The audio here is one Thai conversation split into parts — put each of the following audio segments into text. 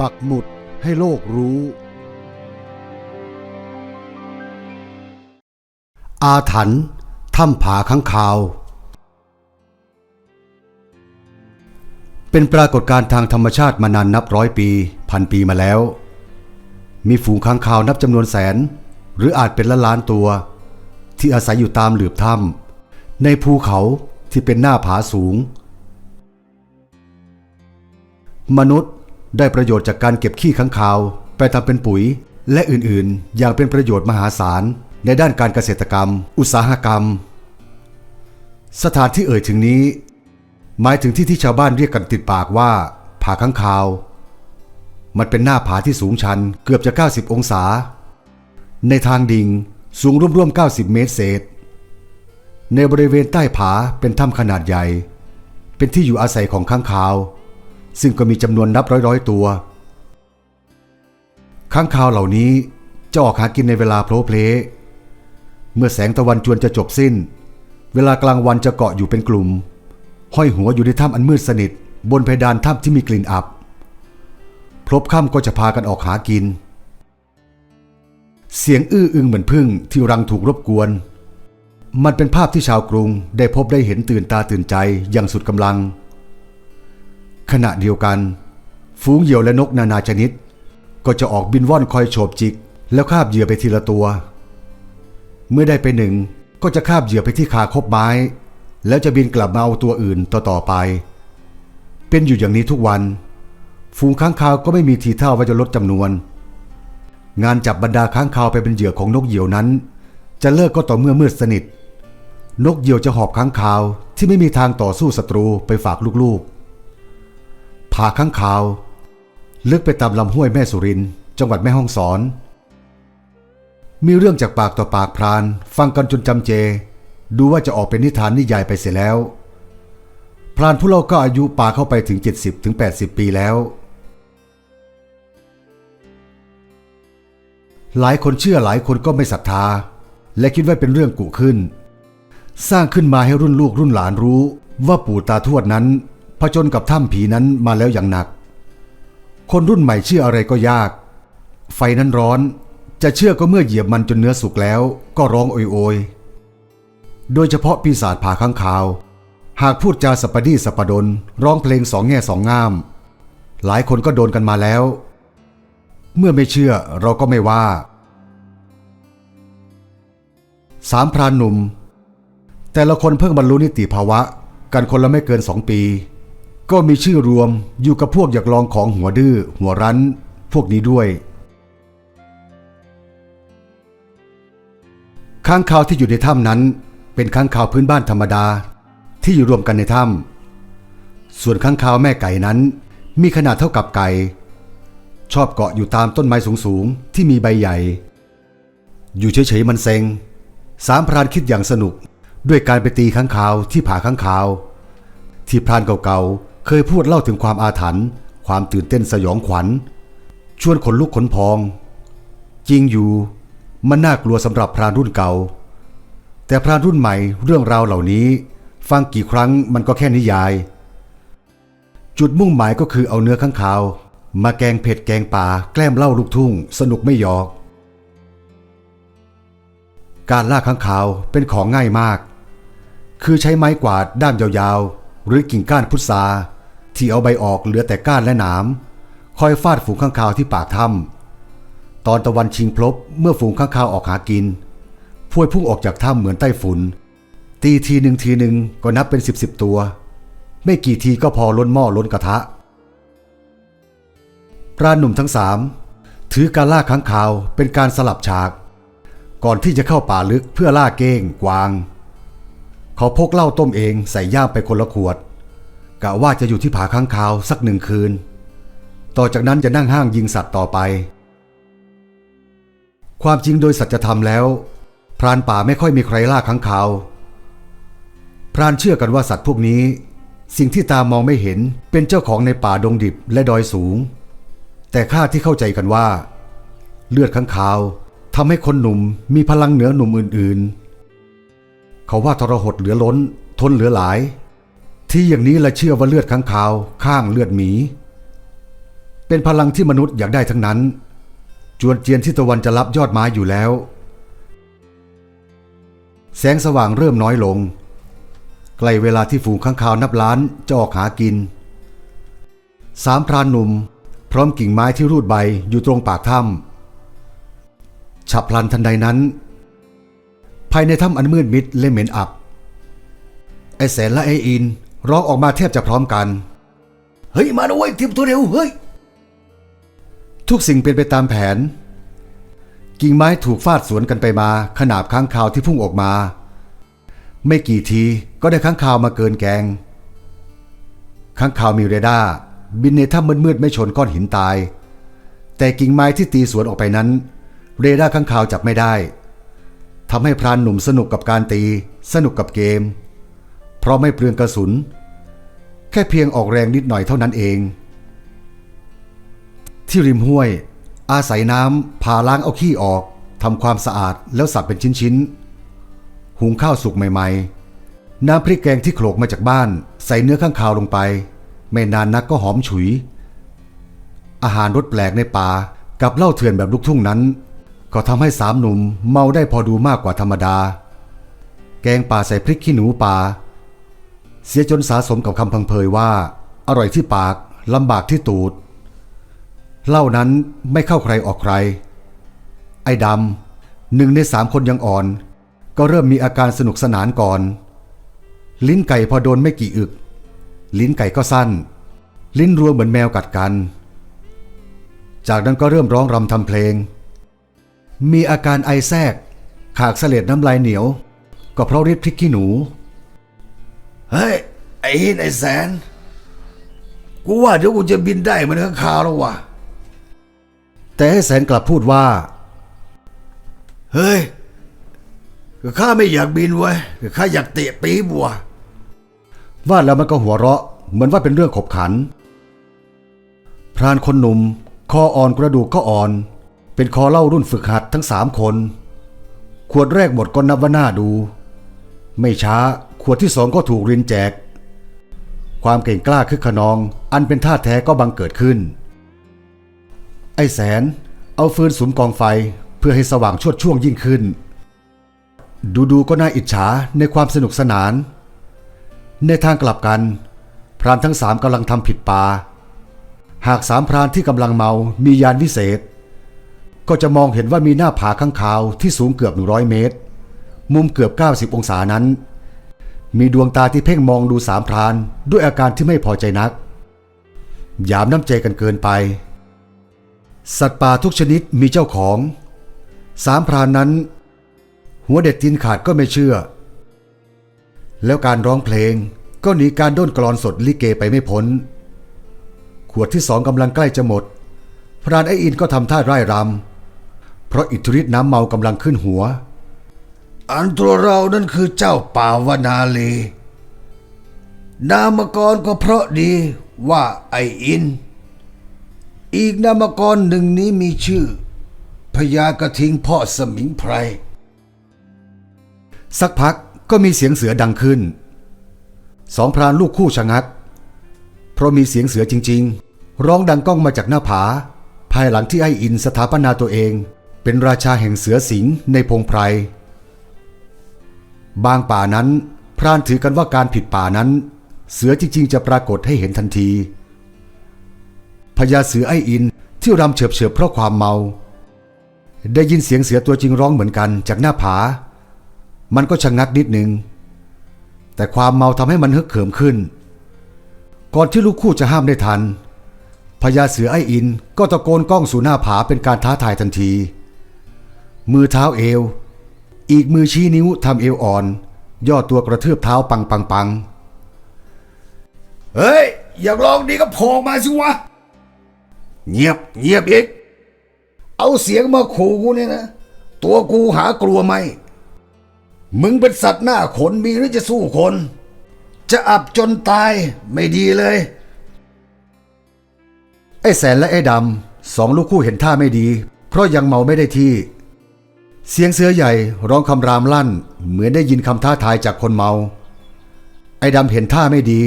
ปักหมุดให้โลกรู้ อาถรรพ์ถ้ำผาข้างคาว เป็นปรากฏการณ์ทางธรรมชาติมานานนับร้อยปี พันปีมาแล้ว มีฝูงค้างคาวนับจำนวนแสน หรืออาจเป็นล้านล้านตัว ที่อาศัยอยู่ตามหลืบถ้ำในภูเขาที่เป็นหน้าผาสูง มนุษย์ ได้ประโยชน์จากการเก็บขี้ค้างคาว ไปทำเป็นปุ๋ย และอื่นๆ อย่างเป็นประโยชน์มหาศาล ในด้านการเกษตรกรรม อุตสาหกรรม สถานที่เอ่ยถึงนี้ หมายถึงที่ที่ชาวบ้านเรียกกันติดปากว่า ผาข้างคาว มันเป็นหน้าผาที่สูงชันเกือบจะ 90 องศา ในทางดิ่งสูงร่วมๆ 90 เมตรเศษ ในบริเวณใต้ผาเป็นถ้ำขนาดใหญ่ เป็นที่อยู่อาศัยของข้างคาว ซึ่งก็มีจำนวนนับร้อยๆ ตัวข้างคาวเหล่านี้จะออกหากินในเวลาโพลเพลเมื่อแสงตะวันจวนจะจบสิ้น เวลากลางวันจะเกาะอยู่เป็นกลุ่ม ห้อยหัวอยู่ในถ้ำอันมืดสนิท บนเพดานถ้ำที่มีกลิ่นอับ พลบค่ำก็จะพากันออกหากิน เสียงอื้ออึงเหมือนพึ่งที่รังถูกรบกวน มันเป็นภาพที่ชาวกรุงได้พบได้เห็นตื่นตาตื่นใจอย่างสุดกำลัง ขณะเดียวกัน ฝูงเหยี่ยวและนกนานาชนิด ก็จะออกบินว่อนคอยโฉบจิก แล้วคาบเหยื่อไปทีละตัว เมื่อได้ไปหนึ่งก็จะคาบเหยื่อไปที่คาคบไม้ แล้วจะบินกลับมาเอาตัวอื่นต่อๆไป เป็นอยู่อย่างนี้ทุกวัน ฝูงค้างคาวก็ไม่มีทีท่าว่าจะลดจำนวน งานจับบรรดาค้างคาวไปเป็นเหยื่อของนกเหยี่ยวนั้น จะเลิกก็ต่อเมื่อมืดสนิท นกเหยี่ยวจะหอบค้างคาวที่ไม่มีทางต่อสู้ศัตรูไปฝากลูกๆ ผาค้างคาว ลึกไปตามลำห้วยแม่สุริน จังหวัดแม่ฮ่องสอน มีเรื่องจากปากต่อปากพราน ฟังกันจนจำเจ ดูว่าจะออกเป็นนิทานนิยายไปเสียแล้ว พรานผู้เล่าก็อายุป่าเข้าไปถึง70ถึงปีแล้ว หลายคนเชื่อหลายคนก็ไม่ศรัทธา และคิดว่าเป็นเรื่องกุขึ้น สร้างขึ้นมาให้รุ่นลูกรุ่นหลานรู้ว่าปู่ตาทวดนั้น ผจญกับถ้ำผีนั้นมาแล้วอย่างหนัก คนรุ่นใหม่เชื่ออะไรก็ยาก ไฟนั้นร้อน จะเชื่อก็เมื่อเหยียบมันจนเนื้อสุกแล้วก็ร้องโอยโอยโดยเฉพาะปีศาจผ่าข้างคาว หากพูดจาสปดีสปดนร้องเพลงสองแง่สองงาม หลายคนก็โดนกันมาแล้ว เมื่อไม่เชื่อเราก็ไม่ว่า สามพรานหนุ่ม แต่ละคนเพิ่งบรรลุนิติภาวะ กันคนละไม่เกินสองปี ก็มีชื่อรวมอยู่กับพวกอยากลองของหัวดื้อหัวรั้น พวกนี้ด้วย ค้างคาวที่อยู่ในถ้ำนั้น เป็นค้างคาวพื้นบ้านธรรมดา ที่อยู่รวมกันในถ้ำส่วนค้างคาวแม่ไก่นั้น มีขนาดเท่ากับไก่ ชอบเกาะอยู่ตามต้นไม้สูงๆ ที่มีใบใหญ่ อยู่เฉยๆมันเซ็ง สามพรานคิดอย่างสนุกด้วยการไปตีข้างคาวที่ผาข้างคาว ที่พรานเก่าๆ เคยพูดเล่าถึงความอาถรรพ์ความตื่นเต้นสยองขวัญ ชวนขนลุกขนพอง จริงอยู่มันน่ากลัวสำหรับพรานรุ่นเก่า แต่พรานรุ่นใหม่เรื่องราวเหล่านี้ ฟังกี่ครั้งมันก็แค่นิยาย จุดมุ่งหมายก็คือเอาเนื้อข้างคาว มาแกงเผ็ดแกงป่าแกล้มเล่าลูกทุ่ง สนุกไม่หยอก การล่าข้างคาวเป็นของง่ายมาก คือใช้ไม้กวาดด้ามยาวๆ หรือกิ่งก้านพุทราที่เอาใบออกเหลือแต่ก้านและหนามคอยฟาดฝูงข้างคาวที่ปากถ้ำตอนตะวันชิงพลบเมื่อฝูงข้างคาวออกหากินพวยพุ่งออกจากถ้ำเหมือนไต้ฝุ่นตีทีหนึ่งทีหนึ่งก็นับเป็นสิบสิบตัว ไม่กี่ทีก็พอล้นหม้อล้นกระทะพรานหนุ่มทั้งสามถือการล่าข้างคาวเป็นการสลับฉาก ก่อนที่จะเข้าป่าลึกเพื่อล่าเก้งกวาง เขาพกเหล้าต้มเองใส่ย่ามไปคนละขวดกะว่าจะอยู่ที่ผาข้างคาวสักหนึ่งคืน ต่อจากนั้นจะนั่งห้างยิงสัตว์ต่อไป ความจริงโดยสัจธรรมแล้ว พรานป่าไม่ค่อยมีใครล่าข้างคาว พรานเชื่อกันว่าสัตว์พวกนี้ สิ่งที่ตามองไม่เห็นเป็นเจ้าของในป่าดงดิบและดอยสูง แต่ข้าที่เข้าใจกันว่า เลือดข้างคาวทำให้คนหนุ่มมีพลังเหนือหนุ่มอื่นๆ เขาว่าทรหดเหลือล้น ทนเหลือหลาย ที่อย่างนี้ละเชื่อว่าเลือดข้างคาว ข้างเลือดหมี เป็นพลังที่มนุษย์อยากได้ทั้งนั้น จวนเจียนที่ตะวันจะรับยอดไม้อยู่แล้ว แสงสว่างเริ่มน้อยลง ใกล้เวลาที่ฝูงข้างคาวนับล้านจะออกหากิน สามพรานหนุ่ม พร้อมกิ่งไม้ที่รูดใบอยู่ตรงปากถ้ำฉับพลันทันใดนั้น ภายในถ้ำอันมืดมิดและเหม็นอับ ไอแสนและไออินร้องออกมาแทบจะพร้อมกัน เฮ้ย มาด้วยทีมตัวเร็ว เฮ้ย ทุกสิ่งเป็นไปตามแผน กิ่งไม้ถูกฟาดสวนกันไปมา ขนาบค้างคาวที่พุ่งออกมา ไม่กี่ทีก็ได้ค้างคาวมาเกินแกง ค้างคาวมีเรดาร์บินในถ้ำมืดๆไม่ชนก้อนหินตาย แต่กิ่งไม้ที่ตีสวนออกไปนั้น เรดาร์ค้างคาวจับไม่ได้ ทำให้พรานหนุ่มสนุกกับการตี สนุกกับเกม เพราะไม่เปลืองกระสุน แค่เพียงออกแรงนิดหน่อยเท่านั้นเอง ที่ริมห้วย อาศัยน้ำพาล้างเอาขี้ออกทำความสะอาดแล้วสับเป็นชิ้นๆ หุงข้าวสุกใหม่ๆ น้ำพริกแกงที่โขลกมาจากบ้าน ใส่เนื้อข้างคาวลงไป ไม่นานนักก็หอมฉุย อาหารรสแปลกในป่ากับเหล้าเถื่อนแบบลูกทุ่งนั้น ก็ทำให้สามหนุ่มเมาได้พอดูมากกว่าธรรมดา แกงป่าใส่พริกขี้หนูป่า เสียจนสะสมกับคำพังเพยว่า อร่อยที่ปากลำบากที่ตูดเหล้านั้นไม่เข้าใครออกใคร ไอ้ดำหนึ่งในสามคนยังอ่อน ก็เริ่มมีอาการสนุกสนานก่อน ลิ้นไก่พอโดนไม่กี่อึก ลิ้นไก่ก็สั้น ลิ้นรัวเหมือนแมวกัดกัน จากนั้นก็เริ่มร้องรำทำเพลง มีอาการไอแทรก ขากเสลดน้ำลายเหนียว ก็เพราะฤทธิ์พริกขี้หนู เฮ้ย ไอ้หินไอ้แสน กูว่าเดี๋ยวกูจะบินได้เหมือนข้างคาวแล้วว่ะแต่ให้แสนกลับพูดว่า เฮ้ยก็ข้าไม่อยากบินเว้ยก็ข้าอยากเตะปีบว่ะว่าแล้วมันก็หัวเราะ เหมือนว่าเป็นเรื่องขบขัน พรานคนหนุ่ม คออ่อนกระดูกก็อ่อน เป็นคอเล่ารุ่นฝึกหัดทั้งสามคน ขวดแรกหมดก็นับว่าน่าดู ไม่ช้าขวดที่สองก็ถูกรินแจก ความเก่งกล้าคึกขนอง อันเป็นท่าแท้ก็บังเกิดขึ้น ไอ้แสน เอาฟืนสุมกองไฟเพื่อให้สว่างชดช่วงยิ่งขึ้น ดูๆก็น่าอิจฉาในความสนุกสนาน ในทางกลับกัน พรานทั้งสามกำลังทำผิดปาหากสามพรานที่กำลังเมามียานวิเศษ ก็จะมองเห็นว่ามีหน้าผาข้างคาวที่สูงเกือบ 100 เมตร มุมเกือบ 90 องศานั้น มีดวงตาที่เพ่งมองดูสามพรานด้วยอาการที่ไม่พอใจนักหยามน้ำใจกันเกินไป สัตว์ป่าทุกชนิดมีเจ้าของ สามพรานนั้น หัวเด็ดทินขาดก็ไม่เชื่อ แล้วการร้องเพลงก็หนีการด้นกลอนสดลิเกไปไม่พ้น ขวดที่สองกำลังใกล้จะหมด พรานไออินก็ทำท่าร่ายรำ เพราะอิทธิฤทธิน้ำเมากำลังขึ้นหัว อันตัวเรานั่นคือเจ้าป่าวนาลี นามกรก็เพราะดีว่าไออิน อีกนามกรหนึ่งนี้มีชื่อพญากระทิงพ่อสมิงไพร สักพักก็มีเสียงเสือดังขึ้น สองพรานลูกคู่ชะงัก เพราะมีเสียงเสือจริง ๆ ร้องดังก้องมาจากหน้าผา ภายหลังที่ไออินสถาปนาตัวเอง เป็นราชาแห่งเสือสิงห์ในพงไพร บางป่านั้น พรานถือกันว่าการผิดป่านั้น เสือจริง ๆ จะปรากฏให้เห็นทันทีพญาเสือไออินที่รำเฉบเฉบเพราะความเมา ได้ยินเสียงเสือตัวจริงร้องเหมือนกันจากหน้าผา มันก็ชะงงักนิดหนึ่งแต่ความเมาทำให้มันฮึกเหิมขึ้น ก่อนที่ลูกคู่จะห้ามได้ทันพญาเสือไออินก็ตะโกนก้องสู่หน้าผาเป็นการท้าทายทันที มือเท้าเอว อีกมือชี้นิ้วทำเอวอ่อน ย่อตัวกระเทือบเท้าปังปังปังเฮ้ย อยากลองดีก็โผล่มาสิวะ เงียบเงียบอีก เอาเสียงมาขู่กูเนี่ยนะ ตัวกูหากลัวไหม มึงเป็นสัตว์หน้าขนมีหรือจะสู้คน จะอับจนตายไม่ดีเลย ไอ้แสนและไอ้ดำสองลูกคู่เห็นท่าไม่ดี เพราะยังเมาไม่ได้ที่ เสียงเสือใหญ่ร้องคำรามลั่น เหมือนได้ยินคำท้าทายจากคนเมา ไอ้ดำเห็นท่าไม่ดี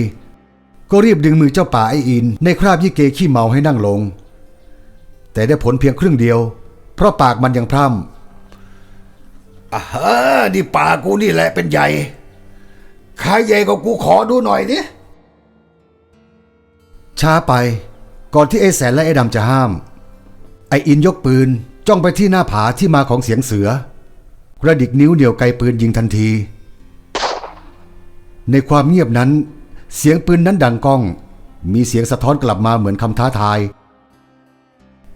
ก็รีบดึงมือเจ้าป่าไอ้อิน ในคราบยี่เกขี้เมาให้นั่งลง แต่ได้ผลเพียงครึ่งเดียว เพราะปากมันยังพร่อ่าฮะนี่ป่ากูนี่แหละเป็นใหญ่ใครใหญ่กว่ากูขอดูหน่อยดิำช้าไป ก่อนที่ไอ้แสนและไอ้ดำจะห้าม ไอ้อินยกปืน จ้องไปที่หน้าผาที่มาของเสียงเสือกระดิกนิ้วเหนี่ยวไกปืนยิงทันที ในความเงียบนั้น เสียงปืนนั้นดังก้อง มีเสียงสะท้อนกลับมาเหมือนคำท้าทาย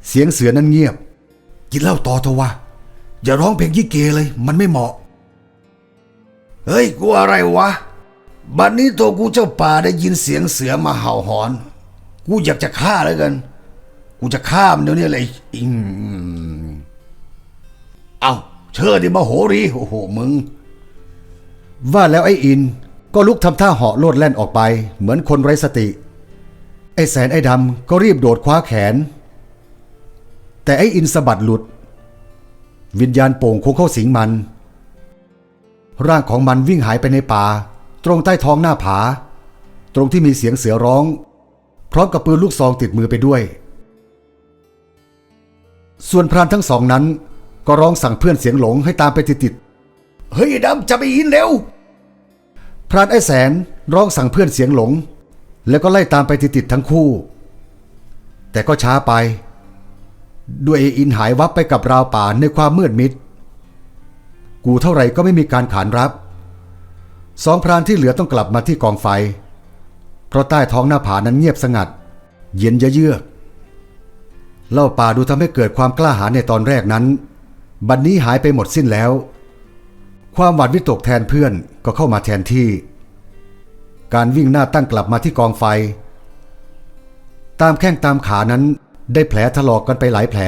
เสียงเสือนั้นเงียบ กินเหล้าต่อเถอะวะอย่าร้องเพลงยี่เกเลย มันไม่เหมาะ เฮ้ยกูอะไรวะบัดนนี้ตัวกูเจ้าป่าได้ยินเสียงเสือมาเห่าหอน กูอยากจะฆ่าเลยกัน กูจะฆ่ามเดี๋ยวนี้เลยอิงเอาเชิญดิมาโหรีโอ้โหมึง ว่าแล้วไอ้อินก็ลุกทำท่าเหาะโลดแล่นออกไป เหมือนคนไร้สติ ไอ้แสนไอ้ดำก็รีบโดดคว้าแขน แต่ไอ้อินสะบัดหลุด วิญญาณโป่งคงเข้าสิงมัน ร่างของมันวิ่งหายไปในป่า ตรงใต้ท้องหน้าผา ตรงที่มีเสียงเสือร้อง พร้อมกับปืนลูกซองติดมือไปด้วย ส่วนพรานทั้งสองนั้น ก็ร้องสั่งเพื่อนเสียงหลงให้ตามไปติดๆเฮ้ยดำจะไปอินเร็ว พรานไอ้แสนร้องสั่งเพื่อนเสียงหลง แล้วก็ไล่ตามไปติดๆทั้งคู่ แต่ก็ช้าไป ด้วยไอ้อินหายวับไปกับราวป่าในความมืดมิด กูเท่าไหร่ก็ไม่มีการขานรับสองพรานที่เหลือต้องกลับมาที่กองไฟ เพราะใต้ท้องหน้าผานั้นเงียบสงัด เย็นเยือก เล่าป่าดูทำให้เกิดความกล้าหาญในตอนแรกนั้น บัดนนี้หายไปหมดสิ้นแล้ว ความหวาดวิตกแทนเพื่อนก็เข้ามาแทนที่ การวิ่งหน้าตั้งกลับมาที่กองไฟ ตามแข้งตามขานั้นได้แผลถลอกกันไปหลายแผล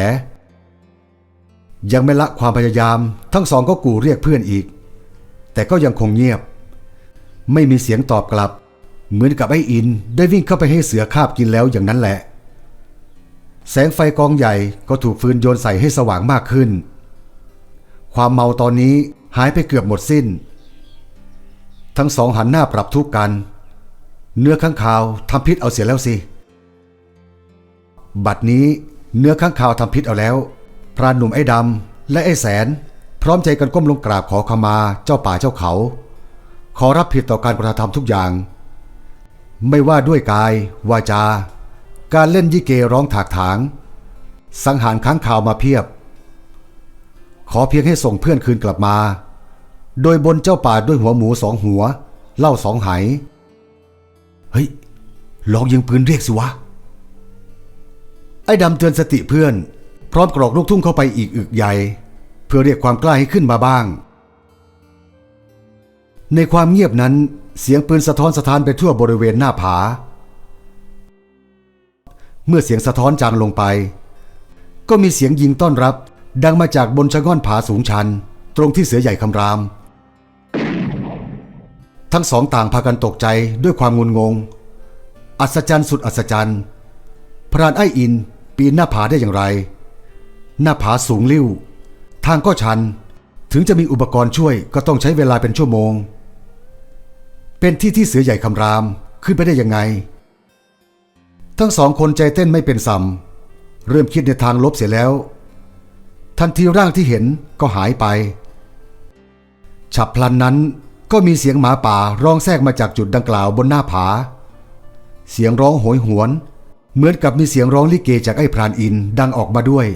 ยังไม่ละความพยายาม ทั้งสองก็กู่เรียกเพื่อนอีก แต่ก็ยังคงเงียบ ไม่มีเสียงตอบกลับ เหมือนกับไอ้อินได้วิ่งเข้าไปให้เสือคาบกินแล้วอย่างนั้นแหละ แสงไฟกองใหญ่ก็ถูกฟืนโยนใส่ให้สว่างมากขึ้น ความเมาตอนนี้หายไปเกือบหมดสิ้น ทั้งสองหันหน้าปรับทุกข์กัน เนื้อข้างคาวทำพิษเอาเสียแล้วสิ บัดนี้เนื้อข้างคาวทำพิษเอาแล้ว พรานหนุ่มไอ้ดำและไอ้แสน พร้อมใจกันก้มลงกราบขอขมาเจ้าป่าเจ้าเขา ขอรับผิดต่อการกระทำทุกอย่าง ไม่ว่าด้วยกายวาจา การเล่นยิเกร้องถากถาง สังหารค้างข่าวมาเพียบ ขอเพียงให้ส่งเพื่อนคืนกลับมา โดยบนเจ้าป่าด้วยหัวหมูสองหัวเหล้าสองไหเฮ้ย ลองยิงปืนเรียกสิวะ ไอ้ดำเตือนสติเพื่อน พร้อมกรอกลูกทุ่งเข้าไปอีกอึกใหญ่ เพื่อเรียกความกล้าให้ขึ้นมาบ้าง ในความเงียบนั้นเสียงปืนสะท้อนสะท้านไปทั่วบริเวณหน้าผา เมื่อเสียงสะท้อนจางลงไป ก็มีเสียงยิงต้อนรับ ดังมาจากบนชะง่อนผาสูงชัน ตรงที่เสือใหญ่คำราม ทั้งสองต่างพากันตกใจด้วยความงุนงง อัศจรรย์สุดอัศจรรย์ พรานไอ้อินปีนหน้าผาได้อย่างไร หน้าผาสูงลิ่ว ทางก็ชัน ถึงจะมีอุปกรณ์ช่วยก็ต้องใช้เวลาเป็นชั่วโมง เป็นที่ที่เสือใหญ่คำรามขึ้นไปได้ยังไง ทั้งสองคนใจเต้นไม่เป็นสัมเริ่มคิดในทางลบเสียแล้ว ทันทีร่างที่เห็นก็หายไป ฉับพลันนั้นก็มีเสียงหมาป่าร้องแทรกมาจากจุดดังกล่าวบนหน้าผา เสียงร้องโหยหวน เหมือนกับมีเสียงร้องลิเกจากไอ้พรานอินดังออกมาด้วย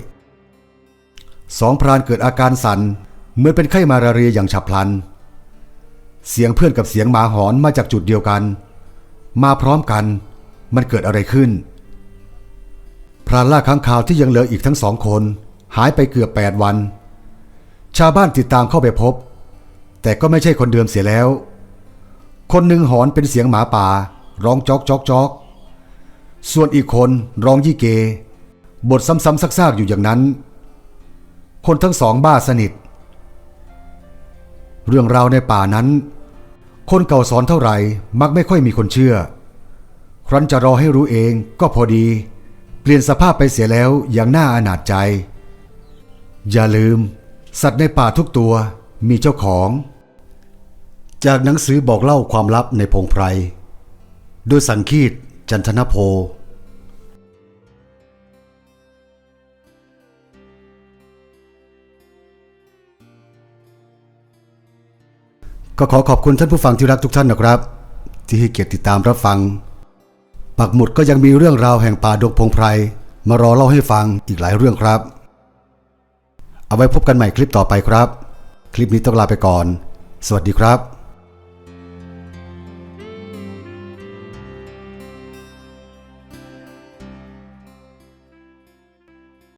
สองพรานเกิดอาการสัน่นเหมือนเป็นไข้มาลาเรียอย่างฉับพลัน เสียงเพื่อนกับเสียงหมาหอนมาจากจุดเดียวกัน มาพร้อมกัน มันเกิดอะไรขึ้น พรานล่าค้างคาวที่ยังเหลืออีกทั้งสองคน หายไปเกือบแปดวัน ชาวบ้านติดตามเข้าไปพบ แต่ก็ไม่ใช่คนเดิมเสียแล้ว คนหนึ่งหอนเป็นเสียงหมาป่า ร้องจอกจอกจอก ส่วนอีกคนร้องยี่เก บทซ้ำๆซากๆอยู่อย่างนั้น คนทั้งสองบ้าสนิท เรื่องราวในป่านั้น คนเก่าสอนเท่าไหร่มักไม่ค่อยมีคนเชื่อ ครั้นจะรอให้รู้เองก็พอดี เปลี่ยนสภาพไปเสียแล้วอย่างน่าอนาจใจ อย่าลืม สัตว์ในป่าทุกตัวมีเจ้าของ จากหนังสือบอกเล่าความลับในพงไพรโดยสังคีตจันทนโพก็ขอขอบคุณท่านผู้ฟังที่รักทุกท่านนะครับ ที่ให้เกียรติติดตามรับฟัง ปักหมุดก็ยังมีเรื่องราวแห่งป่าดงพงไพรมารอเล่าให้ฟังอีกหลายเรื่องครับ เอาไว้พบกันใหม่คลิปต่อไปครับ คลิปนี้ต้องลาไปก่อน สวัสดีครับ